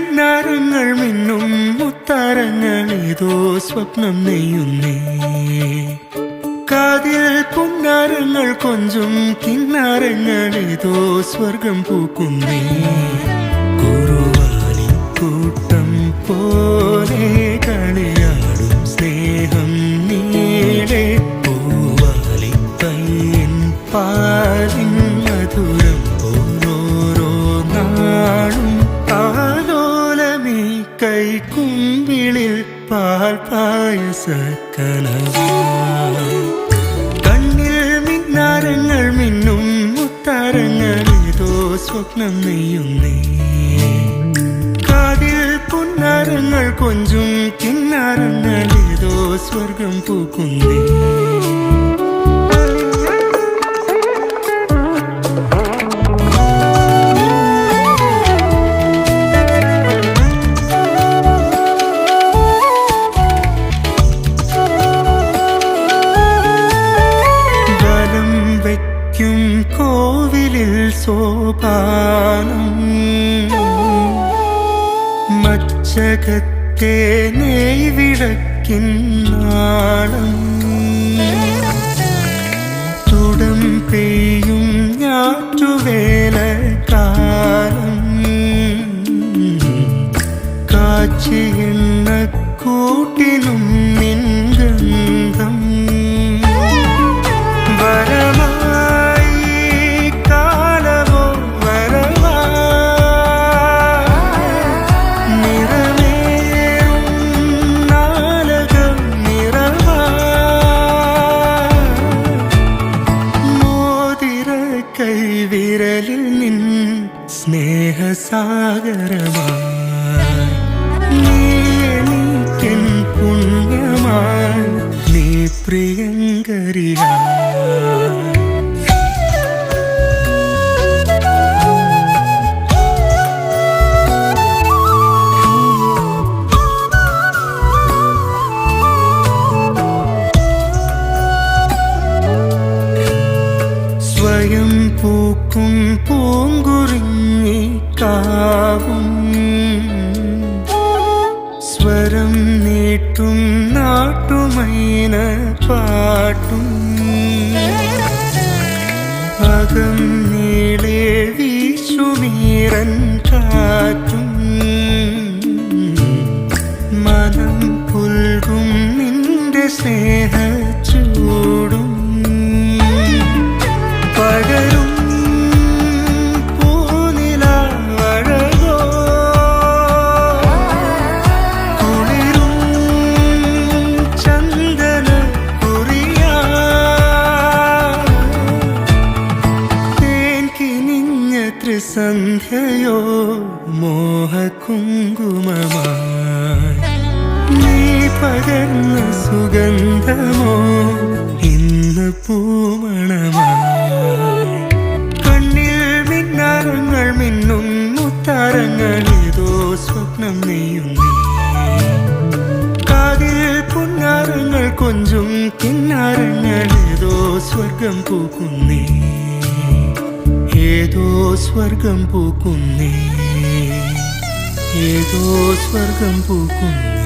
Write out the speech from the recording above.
മിന്നാരങ്ങൾ മിന്നും മുത്താരങ്ങൾ ഏതോ സ്വപ്നം നെയ്യുന്നേ. കാതിൽ പുന്നാരങ്ങൾ കൊഞ്ചും കിന്നാരങ്ങൾ ഏതോ സ്വർഗം പൂക്കുന്നേ. കുറുവാലി കൂട്ടം പോലെ കളിയാടും സ്നേഹം നീളെ പായസ കണ്ണിൽ മിന്നാരങ്ങൾ മിന്നും മുത്താരങ്ങൾ ഏതോ സ്വപ്നം നെയ്യുന്നേ. കാതിൽ പുന്നാരങ്ങൾ കൊഞ്ചും കിന്നാരങ്ങൾ ഏതോ സ്വർഗം പൂക്കുന്നേ. വയ്ക്കും കോവിലിൽ സോപാനം. മച്ചകത്തെ നെയ്വിളക്കിൻ നാളം. തുടം പെയ്യും ഞാറ്റുവേല കാലം കാച്ചിയെണ്ണ കൂട്ടിനും സ്നേഹസാഗരമായി സ്വയം പൂക്കും പൂങ്കുറിഞ്ഞി കാവും. സ്വരം നീട്ടും നാട്ടുമൈന പാട്ടും. അകം നീളെ വീശുമീറൻ കാറ്റും. മനം പുൽകും നിന്റെ സ്നേഹ ചൂടും. കിനിഞ്ഞ സന്ധ്യയോ മോഹകുങ്കുമമായി നീ പകർന്ന സുഗന്ധമോ ഇന്ന് പൂമണമായി. കണ്ണിൽ മിന്നാരങ്ങൾ മിന്നും മുത്താരങ്ങൾ ഏതോ സ്വപ്നം നെയ്യും കാതിൽ പുന്നാരങ്ങൾ കൊഞ്ചും കിന്നാരങ്ങൾ ഏതോ സ്വർഗം പൂക്കുന്നേ ഏതോ സ്വർഗം പൂക്കുന്നേ ഏതോ സ്വർഗം പൂക്കുന്നേ